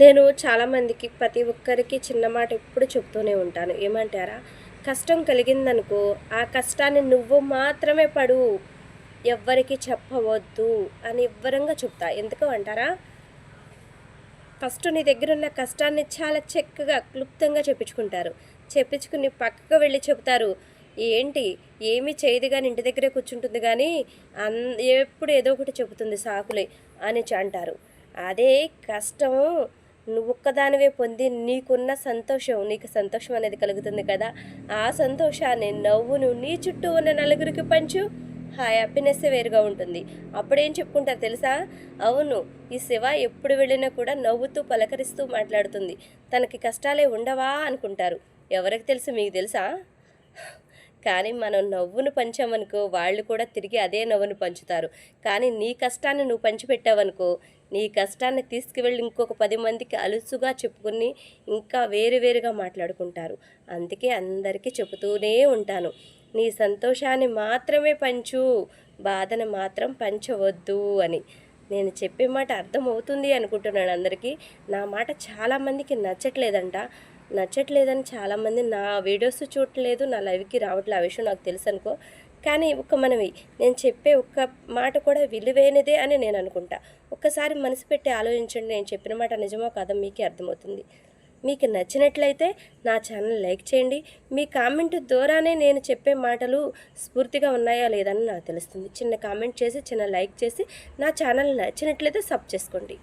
నేను చాలామందికి ప్రతి ఒక్కరికి చిన్న మాట ఎప్పుడు చెప్తూనే ఉంటాను. ఏమంటారా? కష్టం కలిగిందనుకో ఆ కష్టాన్ని నువ్వు మాత్రమే పడు. ఎవ్వరికి చెప్పవద్దు అని ఇవ్వరంగా చెప్తా. ఎందుకు అంటారా? ఫస్ట్ నీ దగ్గర ఉన్న కష్టాన్ని చాలా చక్కగా క్లుప్తంగా చెప్పించుకుంటారు. చెప్పించుకుని పక్కకు వెళ్ళి చెబుతారు. ఏంటి? ఏమీ చేయదు కానీ ఇంటి దగ్గరే కూర్చుంటుంది కానీ అన్ ఎప్పుడు ఏదో ఒకటి చెబుతుంది సాకులే అని అంటారు. అదే కష్టం నువ్వు ఒక్కదానివే పొంది నీకున్న సంతోషం నీకు సంతోషం అనేది కలుగుతుంది కదా. ఆ సంతోషాన్ని నవ్వును నీ చుట్టూ ఉన్న నలుగురికి పంచు. ఆ హ్యాపీనెస్ వేరుగా ఉంటుంది. అప్పుడేం చెప్పుకుంటారు తెలుసా? అవును ఈ శివ ఎప్పుడు వెళ్ళినా కూడా నవ్వుతూ పలకరిస్తూ మాట్లాడుతుంది. తనకి కష్టాలే ఉండవా అనుకుంటారు. ఎవరికి తెలుసు మీకు తెలుసా? కానీ మనం నవ్వును పంచామనుకో వాళ్ళు కూడా తిరిగి అదే నవ్వును పంచుతారు. కానీ నీ కష్టాన్ని నువ్వు పంచిపెట్టావనుకో నీ కష్టాన్ని తీసుకువెళ్ళి ఇంకొక పది మందికి అలుసుగా చెప్పుకుని ఇంకా వేరు వేరుగా మాట్లాడుకుంటారు. అందుకే అందరికీ చెబుతూనే ఉంటాను. నీ సంతోషాన్ని మాత్రమే పంచు బాధను మాత్రం పంచవద్దు అని. నేను చెప్పే మాట అర్థమవుతుంది అనుకుంటున్నాను అందరికీ. నా మాట చాలామందికి నచ్చట్లేదంట. నచ్చట్లేదని చాలామంది నా వీడియోస్ చూడట్లేదు నా లైవ్కి రావట్లేదు ఆ విషయం నాకు తెలుసు అనుకో. కానీ ఒక్క మనవి నేను చెప్పే ఒక్క మాట కూడా విలువైనదే అని నేను అనుకుంటా. ఒక్కసారి మనసు పెట్టి ఆలోచించండి నేను చెప్పిన మాట నిజమో కాదో మీకే అర్థమవుతుంది. మీకు నచ్చినట్లయితే నా ఛానల్ లైక్ చేయండి. మీ కామెంట్ ద్వారానే నేను చెప్పే మాటలు స్ఫూర్తిగా ఉన్నాయా లేదని నాకు తెలుస్తుంది. చిన్న కామెంట్ చేసి చిన్న లైక్ చేసి నా ఛానల్ నచ్చినట్లయితే సబ్ చేసుకోండి.